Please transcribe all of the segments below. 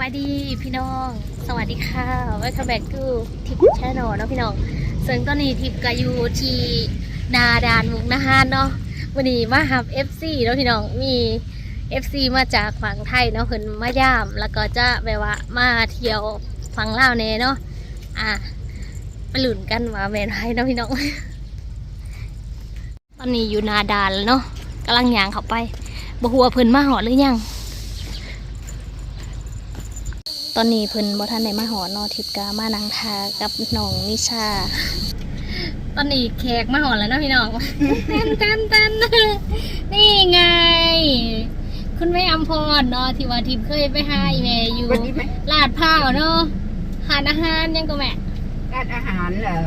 บายดีพี่น้อง สวัสดีค่ะ welcome back to ทิปแชนแนลเนาะพี่น้องซึ่งตอนนี้ทิปก็อยู่ที่นาดานมุกนาหารเนาะวันนี้มาหับ FC เนาะพี่น้องมี FC มาจากฝั่งไทยเนาะเพิ่นมาย่ามแล้วก็จะแบบว่ามาเที่ยวฝั่งลาวแน่เนาะอะไปหลุนกันว่าแมนไทยเนาะพี่น้อง ตอนนี้อยู่นาดานแล้วเนาะกำลังย่างเข้าไปบ่ฮู้ว่าเพิ่นมาหอดหรือยัง ตอนนี้เพิ่นบ่ทันได้มาหอเนอทิพกามานังทากับน้องนิชา ตอนนี้แขกมาหอแล้วเนาะพี่น้องเต้นเต้นเต้นนี่ไง คุณแม่อัมพรเนาะที่ว่าทิพย์เคยไปหาอีแม่อยู่วันนี้ไหม ลาดพร้าวเนาะหานอาหารยังก็แม่ร้านอาหารเหรอ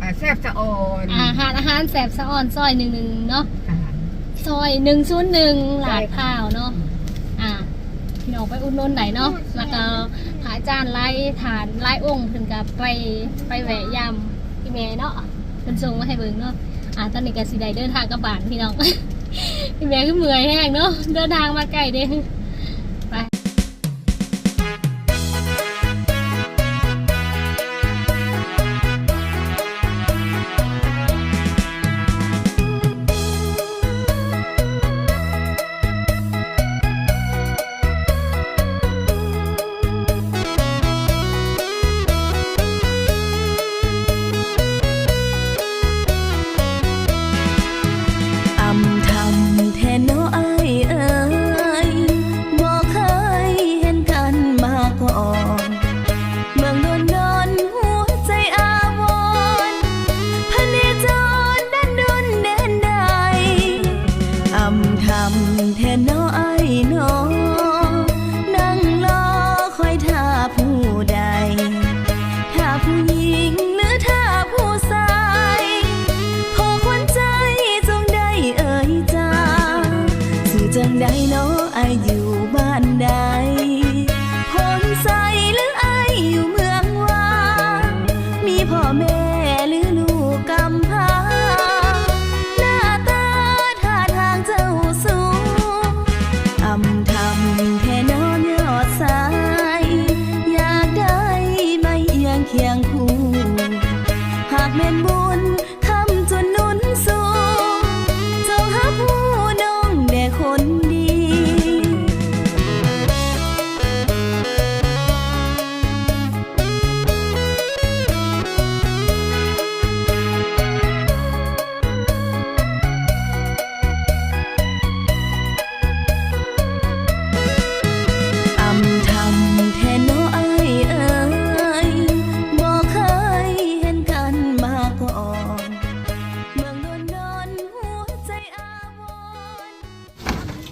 อ่าแซ่บสะออนอาหารอาหารแสบสะอ่อนซอยหนึ่งหนึ่งเนาะอาหารซอยหนึ่งศูนย์หนึ่งลาดพร้าวเนาะอ่า พี่น้องไปอุดหนุนไหนเนาะแล้วก็หาจานไล่ฐานไล่องค์เพิ่นกับไปไปแหวะยำพี่เม่เนาะเป็นทรงมาให้เบิ่งเนาะอ่าตอนนี้ก็สิได้เดินทางกลับบ้านพี่น้องพี่เมย์ก็เมื่อยแห้งเนาะเดินทางมาไกลเด้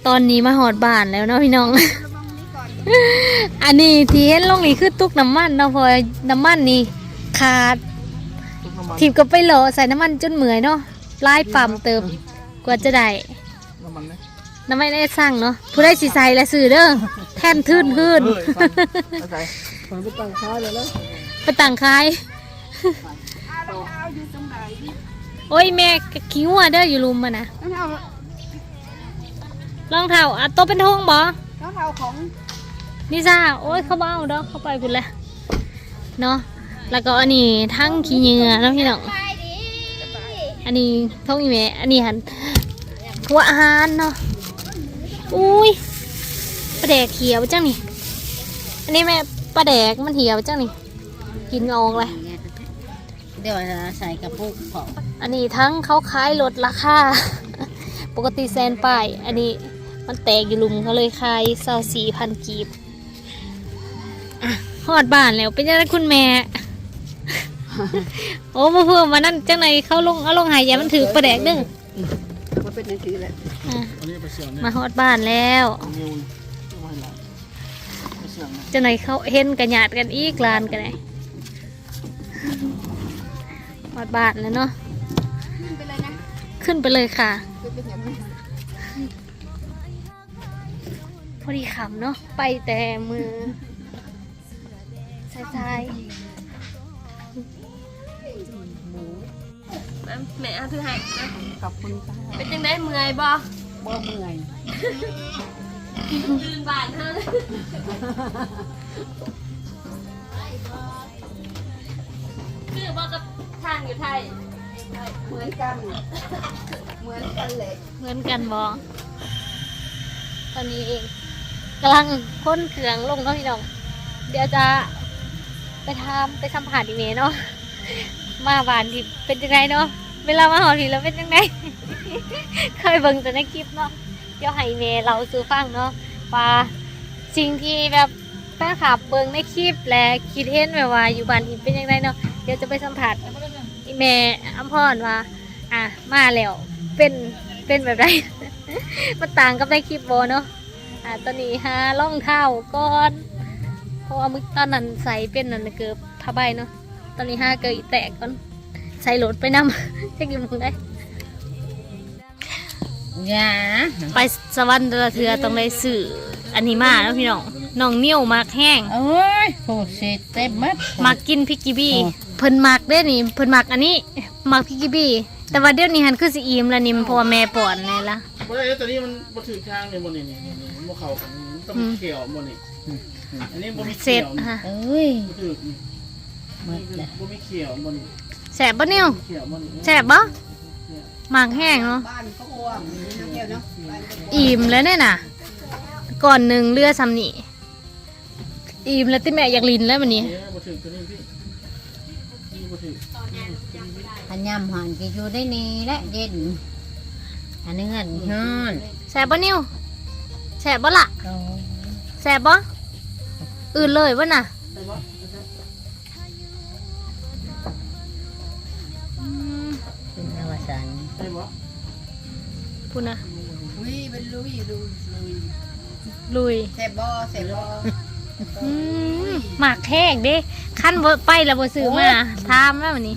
ตอนนี้มาหอดบ้านแล้วเนาะพี่น้อง อันนี้ที่เห็นลงนี่คือตุกน้ำมันเนาะเพอน้ำมันนี่ขาดทีมก็ไปโหลใส่น้ำมันจนเหมื่อยเนาะไล่ปั๊มเติมกว่าจะได้ น้ำมันไหมน้ำมันได้สั่งเนาะผู้ได้สีใสและสื่อเด้อแท่นทื่นทื่นเออฟังเข้าใจฟังไปตั้งค้าเลยแล้วไปต่างคายโอ้ยแม่ก็คิ้วอะเด้ออยู่ลุมมานะน้ำเท้า รองเท้าอะโตะเป็นทงบ่น้ำเท้าของนิซ่าโอ้ยเขาเบ้าเด้อเข้าไปพุ่นแหละเนาะแล้วก็อันนี้ทั้งขี้เหงื่อเนาะพี่น้องอันนี้ท้องอีเมอันนี้หันหัวอาหารเนาะอุ้ยปลาแดกเขียวจังนี่อันนี้แม่ปลาแดกมันเหี่ยวจังนี่กินไม่ออกเลยเดี๋ยวใส่กระปุกของอันนี้ทั้งเขาขายลดราคาปกติแซนป้ายอันนี้ มันแตกอยู่หลุมเขาเลยขายเศร้าสี่พันกีบอะหอดบ้านแล้วเป็นยังไงคุณแม่ โอ้มาเพิ่มมานั่นจังไหนเขาลงเอาลงหายยามันถือประแดกเด้งมันเป็นอย่างนี้แหละอะอันนี้ไปเสียงเนี่ยมาหอดบ้านแล้วนิวไม่ไหวละไปเสียงนะจังไหนเขาเห็นกันหยาดกันอีกลานกันไหนหอดบ้านแล้วเนาะขึ้นไปเลยนะขึ้นไปเลยค่ะ อย่างนี้พอดีขำเนาะไปแต่มือสายๆแม่เอาถือให้นะขอบคุณค่ะเป็นจังได้เมื่อยบ่บ่เมื่อยยืนบานเธอคือบอกกับทางอยู่ไทยเหมือนกัน เหมือนกันเลย เหมือนกันบอตอนนี้เอง กำลังค้นเครื่องลงเนาะพี่น้อง เดี๋ยวจะไปทำไปสัมผัสอีเมเนาะ มาบานที่เป็นยังไงเนาะ เวลามาหอทีแล้วเป็นยังไง เคยเบิ่งแต่ในคลิปเนาะ เดี๋ยวให้เมเราสู่ฟังเนาะว่าสิ่งที่แบบแฟนคลับเบิ่งในคลิปและคิดเห็นแบบว่าอยู่บ้านที่เป็นยังไงเนาะ เดี๋ยวจะไปสัมผัสอีเมอัมพรว่า อะมาแล้ว เป็น เป็นแบบไร มันต่างกับในคลิปโบเนาะ อะตอนนี้หาล่องเท้าก่อนเพราะว่ามึกตอนนั้นใส่เป็นนั่นเกือบผ้าใบเนาะตอนนี้ห้าเกิดอีแตกก่อนใส่โหลดไปนำจะกินมึงได้อย่าไปสวรรค์เดือเทือต้องได้สื่ออันนี้มาแล้วพี่น้องน้องนิ้วมากแห้งโอ้ยโหสิเต็มมัดมากินพิกกี้บี้อ๋อเพิ่นมักเด้อนี่เพิ่นมักอันนี้มักพิกกี้บี้แต่ว่าเดี๋ยวนี้หันคือสิอิ่มแล้วนี่เพราะว่าแม่ป้อนนี่ละบ่ได้แต่นี่มันบ่ถือทางเลยบ่นี่นี่นี่นี่ บ่เข้ากันมันต้องมีเขียวบ่นี่อันนี้บ่มีเสร็เขีจยวฮะเอ้ยบ่ถือนี่หมดเลยบ่มีเขียวบ่นี่แสบบ่นิ้วเขียวบ่นี่แสบบ่หมากแห้งเนาะบ้านเขากว้างน้ำเที่ยวเนาะอิ่มแล้วเนี่ยน่ะ ก่อนหนึ่งเลือซ้ำนี่อิ่มแล้วที่แม่อยากลินแล้วมันนี้นี่บ่ถือตัวนี้พี่นี่บ่ถืออันยำหอนก็อยู่ได้นี่และเย็นอันนี้เงินฮ้อนแสบบ่นิ้ว แสบบ่ล่ะแสบบ่อื่นเลยบ่น่ะอืมเป็นอวสานได้บ่พูดนะอุ้ยเป็นลุยลุยลุยลุยเสพบอเสพบออืมหมากแทกเด้ขั้นบ่ไปแล้วบ่ซื้อมาทามแล้ววันนี้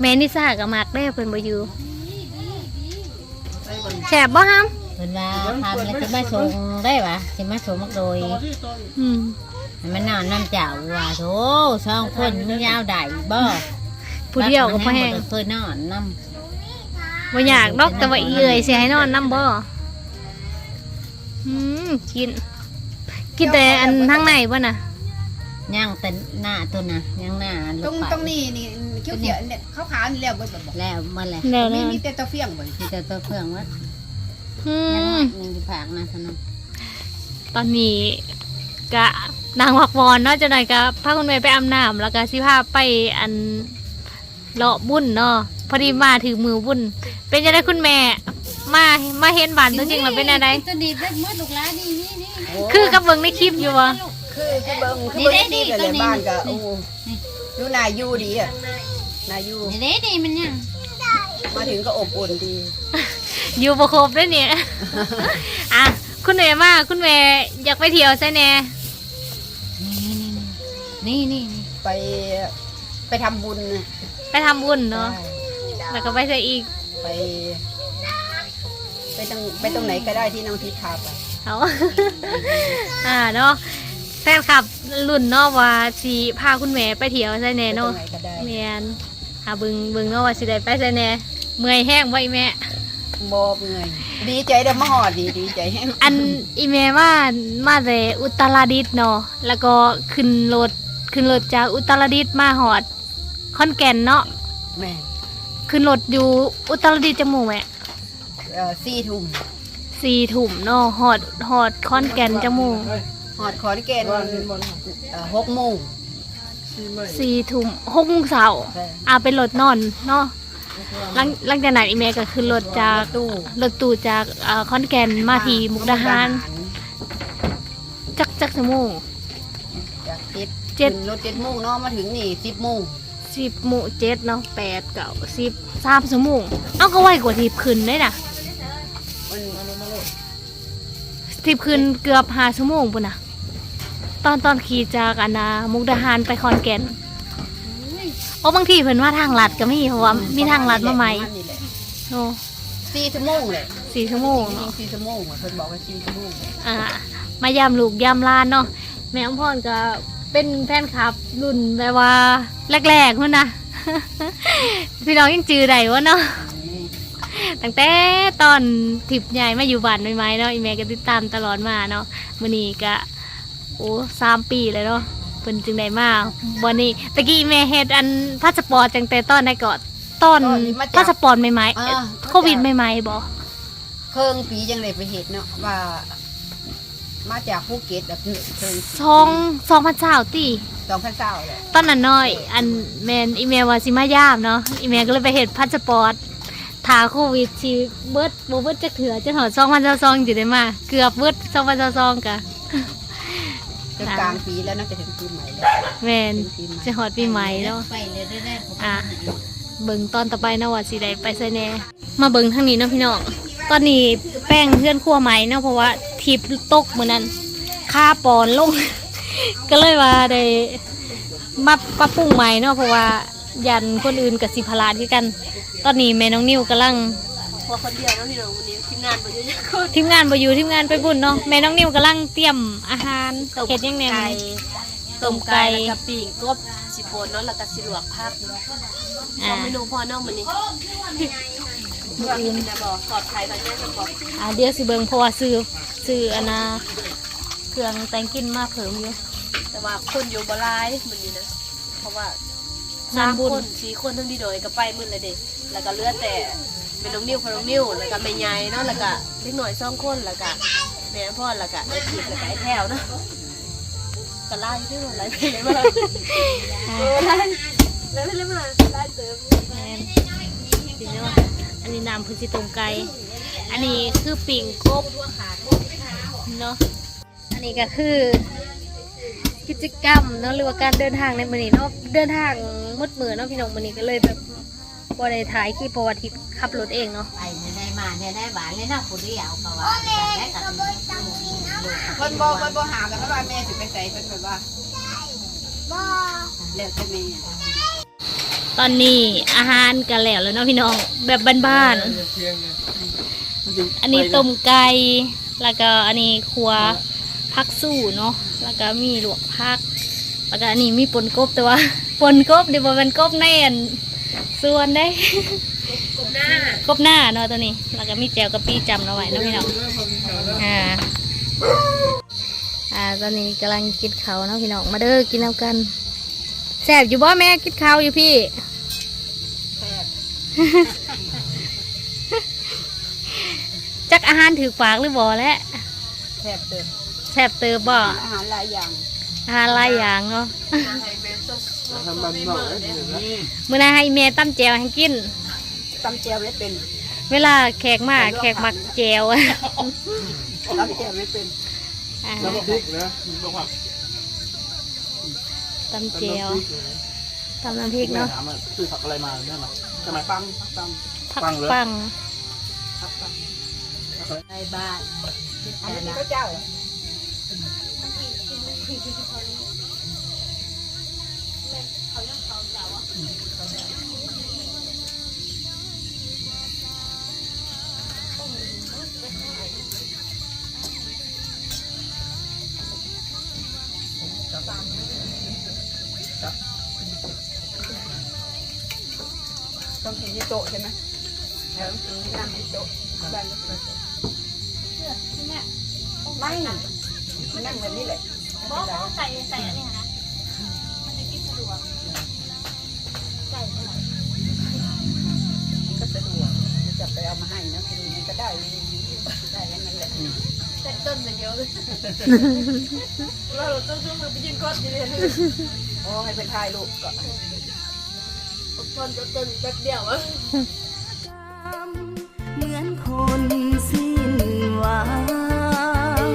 แม่นี่ซ่ากับหมากได้เพิ่นบ่อยู่ได้บ่นี่แสบบ่ฮาม เพิ่นว่าทำแล้วจะมาส่งได้ปะจะมาส่งมักโดยต่อที่ต่ออีกอืมให้มันนอนน้ำเจ้าว่าโถสองคนมันยาวได้บ่ผู้เดียวก็พอแห้งบ่เคยนอนน้บ่อยากดอกแต่ว่าอีเอ่ยสิให้นอนนํบ่อืมกิน กินแต่อันทางในบ่น่ะำย่างแต่หน้าตัวน่ะย่างหน้าลูกตรงปัดตรงนี้นี่เขียวเขียวๆเนี่ยขาวขาวๆนี่แล้วเบิดบอกแล้วมันแหละแล้วมีนะมีแต่ตะเฟียงบ่ที่จะตัวเครื่องว่า อืยังมหนึ่งที่ผากนะท่านนตอนนี้กะนางวักวอนเนาะจะหน่อยกะพาคุณแม่ไปอาบน้ำแล้วก็สิพาไปอันเลาะบุญเนาะพอดีมาถึงมือบุญเป็นยังไงคุณแม่ มามาเห็นบานตัวจริงแล้วเป็นยังไงตัวดีเล็กมดลูกหลานนี่นี่นี่คือกับเบิ่งในคลิปอยู่วะคือคือเบิ่งคือนี่เบิ่งได้ดีดีเลยตัวนี้บ้านก็นี่โอ้อยู่นาอยู่ดีอะนาอยู่นี่เด้ดีมันยัง มาถึงก็อบอุ่นดี อยู่ประครบด้วยเนี่ย อะ คุณแม่มาคุณแม่อยากไปเที่ยวใช่แน่นี่นี่นี่นี่ไปไปทำบุญน่ะไปทำบุญเนาะแล้วก็ไปใส่อีกไป ไปตรงไปตรงไหนก็ได้ที่น้องทิพย์พาไปเอา อ่าเนาะแฟนคลับรุ่นเนาะว่าสิพาคุณแม่ไปเที่ยวใช่แน่ไปตรเนาะงไหนก็ได้ แมนหาเบึงเบึงเนาะว่าสิได้ไปใส่แน่ เมื่อยแห้งไว้แม่ บอเงยดีใจเด้อมาหอดดีดีใจแห้งอันอีเมมามาแต่อุตรดิตถ์เนาะแล้วก็ขึ้นรถขึ้นรถจากอุตรดิตถ์มาหอดขอนแก่นเนาะแม่ขึ้นรถอยู่อุตรดิตถ์จมูกแม่เอ่อสี่ทุ่มสี่ถุ่มเนาะหอดหอดขอนแก่นจมูกเฮ้ยหอดขอนแก่นบ้านนี่บ่นี่เอ่อหกโมงซีไม่สี่ถุ่มหกโมงเช้าอาเป็นรถนอนเนาะ หลังหลังจากนั้นอีเมก็ขึ้นรถจากตู้รถตู้จากอ่าขอนแก่นมาที่มุกดาหารจักจักสมงจากเจ็ดเจ็ดขึ้นรถเจ็ดโมงเนาะมาถึงนี่สิบโมงสิบหมู่เจ็ดเนาะแปดเก้าสิบสามสมงเอาก็ไวกว่าทีบขึ้นได้น่ะมันทีบขึ้นเกือบห้าชั่วโมงปุ่นน่ะตอนตอนขี่จากอันนามุกดาหารไปขอนแก่น โอ้บางทีเพิ่นว่าทางลัดก็มีเพราะว่ามีทางลัดมาใหม่นี่แหละโอ้สี่ชั่วโมงเลยสี่ชั่วโมงนี่เนาะสี่ชั่วโมงอะเพิ่นบอกว่าสี่ชั่วโมงอ่ามายามลูกยามหลานเนาะแม่อมพรก็เป็นแฟนคลับรุ่นแบบว่าแรกๆพุ่นนะพี่น้องยังจือได้วะเนาะตั้งแต่ตอนทิพย์ใหญ่มาอยู่บ้านใหม่ๆเนาะอีแม่ก็ติดตามตลอดมาเนาะมื้อนี้ก็โอ้สามปีเลยเนาะเพิ่นจึงได้มาวันนี้ตะกี้แม่เฮ็ดอันพาสปอร์ตตั้งแต่ตอนไหนก่อนตอนพาสปอร์ตใหม่ๆเอ่อโควิดใหม่ๆบ่เครื่องปีจังเลยไปเห็ดเนาะว่า มาจากภูเก็ตแบบนี้เครื่องสองสองพันสาวตีสองพันเก้าเลยตอนนั้นน้อย อันแมนอีเมลว่าสิมายามเนาะอีเมลก็เลยไปเห็นพาสปอร์ตถาโควิดที่เบิดบ่เบิดจักเถื่อจะถอดสองพันสองอยู่ได้มา เกือบเบิดสองพันสองกะ จนกลางปีแล้วน่าจะถึงปีใหม่แล้วแมนถึงปีใหม่จะหอดปีใหม่เนาะ ไปเลยได้ได้ผมอะ เบิ่งตอนต่อไปเนาะว่าสิได้ไปไสแหน่มาเบิ่งทางนี้เนาะพี่น้อง ตอนนี้แป้งเพื่อนครัวใหม่เนาะเพราะว่าทิปตกมื้อนั้นค่าปอนลง ก็เลยว่าได้มาปรับปรุงใหม่เนาะเพราะว่ายันคนอื่นกับสิพลาดคือกัน ตอนนี้แม่น้องนิวกำลัง พอคนเดียวเนาะพี่น้องวันนี้ทีมงานบ่เยอะๆคนทีมงานบ่อยู่ทีมงานไปบุญเนาะแม่น้องนิวกำลังเตรียมอาหารเฮ็ดยังแหน่มื้อนี้ต้มไก่แล้วก็ปิ้งกบสิโปนเนาะแล้วก็สิลวกผักอ่าเมนูพ่อเนาะมื้อนี้มื้ออื่นจะบอกปลอดภัยไปแน่จะบอกอ่าเดี๋ยวสิเบิ่งเพราะว่าซื้อซื้ออันน่ะเครื่องแต่งกลินมาเพิ่มอยู่แต่ว่าคนอยู่บ่หลายมื้อนี้นะเพราะว่างานสามบุญคนสี่คนทั้งดีโดยก็ไปมื้อละเด้แล้วก็เหลือแต่ เป็นน้องนิ้วพอน้องนิ้วแล้วก็แม่ใหญ่เนาะแล้วก็เล็กหน่อยสองคนแล้วก็แม่พ่อแล้วก็ไอ้ทิพย์แล้วก็ไอ้แถวเนาะก็ไล่ที่หมดไล่ไปเลยมาเออไล่ไล่ไปเลยมาไล่เติมแม่นสิเนาะอันนี้น้ำพื้นสิต้มไก่อันนี้คือปิ่งกบเนาะอันนี้ก็คือกิจกรรมเนาะหรือว่าการเดินทางในมือนี้เนาะเดินทางมืดมือเนาะพี่น้องมือนี้ก็เลยแบบ บ่ได้ถ่ายคลิปเพราะว่าทิพย์ขับรถเองเนาะไปได้มาได้ได้หวานเลยนะผู้เดียวก็ว่าได้กับเพิ่นบ่เพิ่นบ่หากันว่าแม่สิไปใส่เพิ่นแบบว่าบ่แล้วแต่แม่ตอนนี้อาหารกันแล้วแล้วเนาะพี่น้องแบบบ้านๆอันนี้ต้มไก่แล้วก็อันนี้ครัวพักสู้เนาะแล้วก็มีลวกผักแล้วก็อันนี้มีปนกบแต่ว่าปนกบเดี๋ยวบ่เป็นกบแน่น ส่วนได้กบหน้ากบหน้าเนาะตัวนี้ แล้วก็มีแจวกะปิจำเอาไว้เนาะพี่น้องอ่าอ่าตอนนี้กำลังกินข้าวเนาะพี่น้องมาเด้อกินน้ำกันแซ่บอยู่บ่แม่กินข้าวอยู่พี่จักอาหารถือปากหรือบ่แล้วแทบเติมแซ่บเติบบ่อาหารหลายอย่างอาหารหลายอย่างเนาะ ทำบันหน่อยนะมื้อหนาให้แม่ตั้มแจวให้กิน ตำแจ่วไม่เป็นเวลาแขกมาแขกมักแจวตำแจ่วไม่เป็นอ่าแล้วก็พริกนะบอกว่าตั้มแจวตำน้ำพริกเนาะถามว่าซื้อผักอะไรมาเนี่ยหรอใช่ไหมปังปังผักปังเลยปังในบ้านอันนี้ก็เจ้า ที่โต๊ะใช่ไหมแล้วกินที่นั่งที่โต๊ะบ้านก็เป็นโต๊ะไม่นั่งมันนั่งแบบนี้แหละไม่เป็นไรใส่ใส่อันนี้นะก็สะดวกจะไปเอามาให้นะทีนี้ก็ได้ได้แล้วนั่นแหละแต่ต้นจะเยอะเลยเราต้องช่วยมือไปยืนก้อนอยู่เลยโอ้ให้เป็นทายลูกก็ ต้นต้นแป๊บเดียวอะเหมือนคนสิ้นหวัง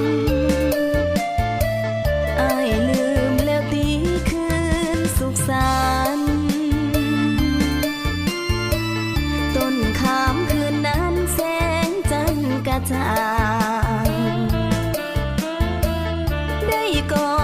อายลืมแล้วตีคืนสุขสันต์ต้นขามคืนนั้นแสงจันทร์กระจ่างได้กอด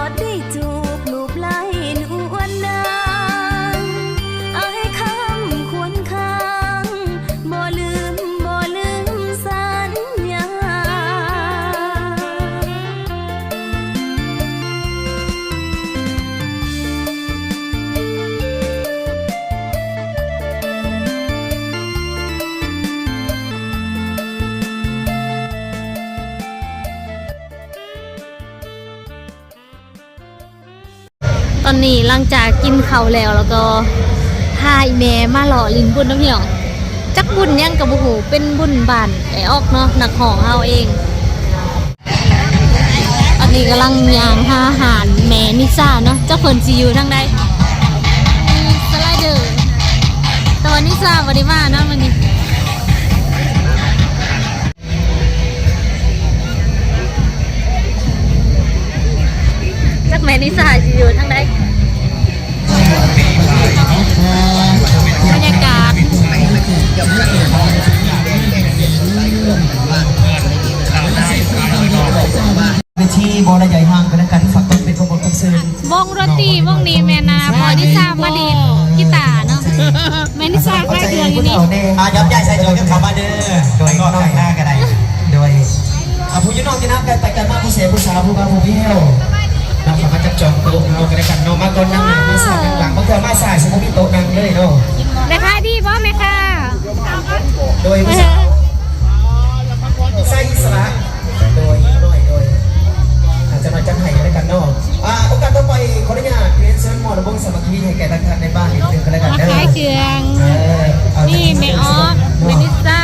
หลังจากกินข้าวแล้วแล้วก็พาอีแม่มาหล่อลินบุญน้ำพี่น้องจักบุญยังกับบุหูเป็นบุญบานไอออกเนาะหนักของเฮาเองอันนี้กำลังยางหาอาหารแม่นิซ่าเนาะเจ้าเพิ่นซีอยู่ทางใดสไลเดอร์ตอนนิซ่าวันนี้มาเนาะวันนี้จักแม่นิซ่าสิอยู่ทางใด บรรยากาศเวทีบอลใหญ่ห้างกันแล้วกันฝากต้นเป็นขบวนคอนเสิร์ตวงดนตรีวงนี้แม่นาพอนิซ่ามาดีกีตาร์เนาะแม่นิซ่าใกล้เดือนอยู่นี่อายับย่ายใส่จอยกันเข้ามาเด้อโดยก็ไก่หน้ากันได้โดยผู้ยืนนอกที่น้ำกันไปกันมากผู้เสียผู้สาวผู้บ่าผู้เพี่ยว เราสามารถจับจองโต๊ะเรากันได้กันเนาะมาก่อนนั่งหน้ามาสายนั่งหลังบางคนมาสายสมมติโต๊ะนั่งเลยเนาะแม่ค้าดีบ่แม่ค้าโดยผู้สาวใส่อิสระโดยหน่อยโดยอาจจะมาจังไห้กันได้กันเนาะอ่าโอกาสต่อไปขออนุญาตเรียนเชิญหมอระบงสามัคคีให้แก่ท่านในบ้านนิดนึงกันแล้วกันมาเด้อขายเครื่องเออเอานี่แม่ออฟแม่นิซ่า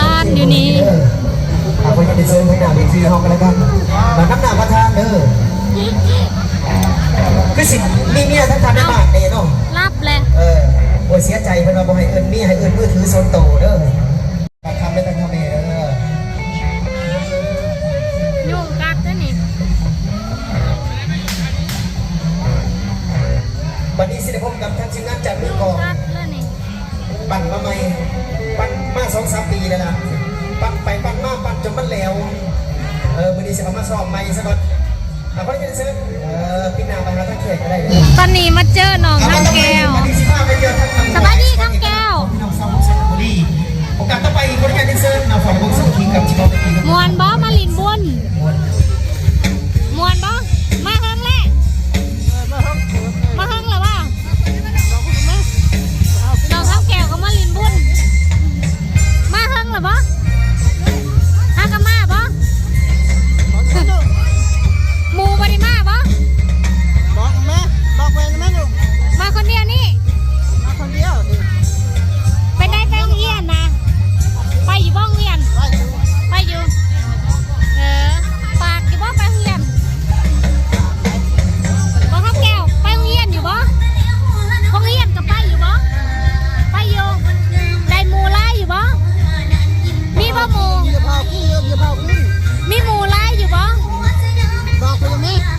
ลานอยู่นี่เอาไปอย่างนี้เซิร์ชให้หน้าเวทีห้องกันแล้วกันมาน้ำหนาประธานเด้อคือสิมีเมียทั้งทันในบ้านเนี่ยเนาะรับเลยเออโอ้ยเสียใจเพิ่นว่าบ่ให้เอิ้นเมียให้เอิ้นมือถือโซนโตเด้อตัดคำได้ตัดคำเด้อยุ่งกัดเด้อนี่วันนี้สิได้พบกับทางทีมงานจากเมืองยุ่กงองกัดเด้อนี่ ปั่นมาใหม่ปั่นมาสองสามปีแล้วล่ะปั่นไปปั่นมาปั่นจนมันแล้วเออมื้อนี้สิเอามาซ้อมใหม่ซะก่อนอะเพราะฉะนั้นเซิร์ฟเออปีหน้ามาหาทางเขตก็ได้เด้อตอนนี้มาเจอน้องน้ำแก้ววันนี้สิพาไปเจอทางสบายดีครับแก้วพี่น้องสาวของสระบุรีโอกาสต่อไปคนงานที่เซิร์ฟนะฝากวงสามัคคีกับจิโร่เป็นทีมมวนบ่มาลินบุญ บ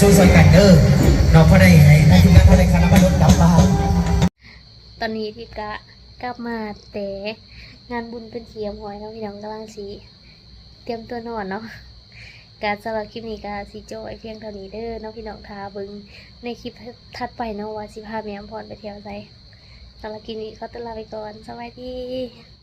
สนุนกลุ่มสู้ซอยกันเด้อน้องพ่อได้ให้ทั้ทีมงานพ่อได้คณะบรรลุกลับบ้านตอนนี้พี่กะกลับมาแต่งานบุญเป็นเขียมหอยแล้วพี่น้องกำลังสีเตรียมตัวนอนเนาะการสำหรับคลิปนี้ก็สิโจไว้เพียงเท่านี้เด้อน้องพี่น้องทาบึงในคลิปถัดไปเนาะว่าสิพาแม่อำพรไปเที่ยวไสสำหรับคลิปนี้ขอตัวลาไปก่อนสวัสดี